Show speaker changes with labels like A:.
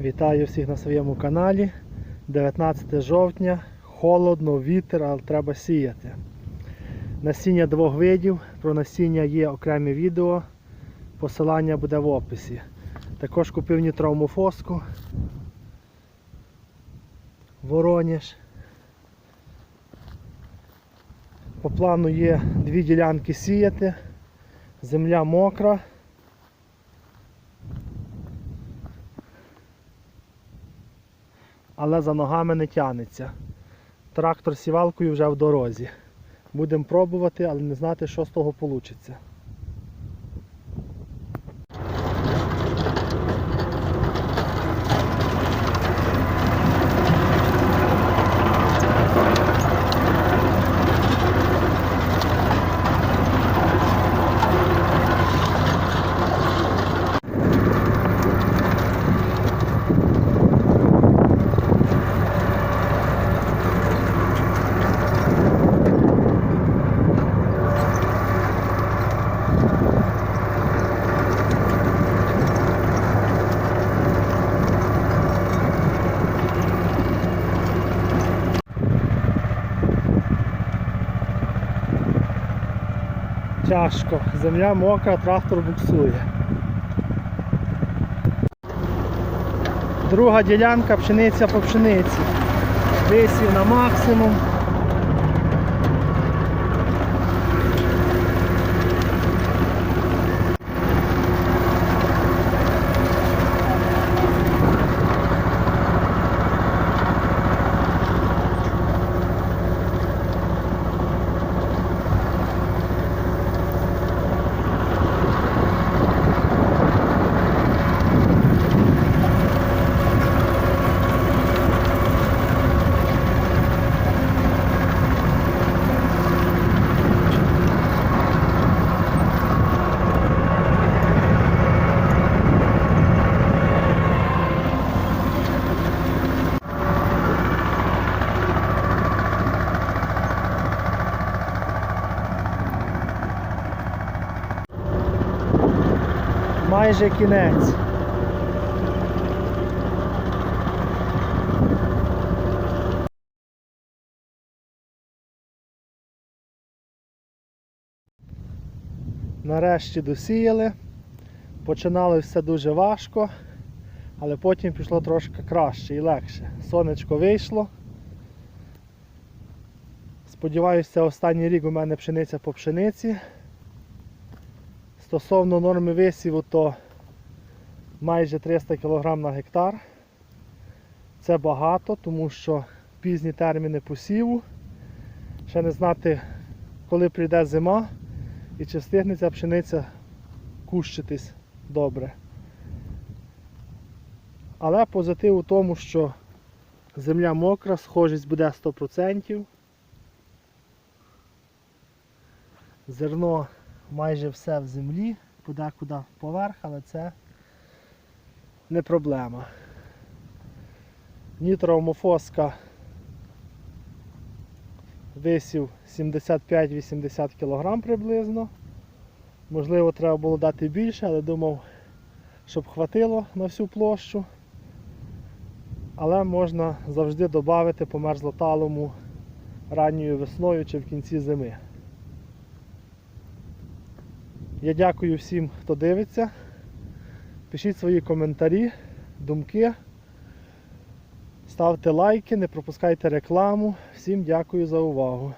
A: Вітаю всіх на своєму каналі. 19 жовтня, холодно, вітер, але треба сіяти. Насіння двох видів. Про насіння є окреме відео. Посилання буде в описі. Також купив нітроумофоску. Вороніж. По плану є дві ділянки сіяти. Земля мокра. Але за ногами не тянеться. Трактор з сівалкою вже в дорозі. Будемо пробувати, але не знати, що з того вийде. Тяжко. Земля мокра, трактор буксує. Друга ділянка пшениця по пшениці. Висів на максимум. Майже кінець. Нарешті досіяли. Починали все дуже важко, але потім пішло трошки краще і легше. Сонечко вийшло. Сподіваюся, останній рік у мене пшениця по пшениці. Стосовно норми висіву, то майже 300 кг на гектар. Це багато, тому що пізні терміни посіву. Ще не знати, коли прийде зима і чи встигне ця пшениця кущитись добре. Але позитив у тому, що земля мокра, схожість буде 100%. Зерно майже все в землі, подекуди поверх, але це не проблема. Нітроомофоска висів 75-80 кг приблизно. Можливо, треба було дати більше, але думав, щоб хватило на всю площу. Але можна завжди додати по мерзлоталому ранньою весною чи в кінці зими. Я дякую всім, хто дивиться. Пишіть свої коментарі, думки. Ставте лайки, не пропускайте рекламу. Всім дякую за увагу.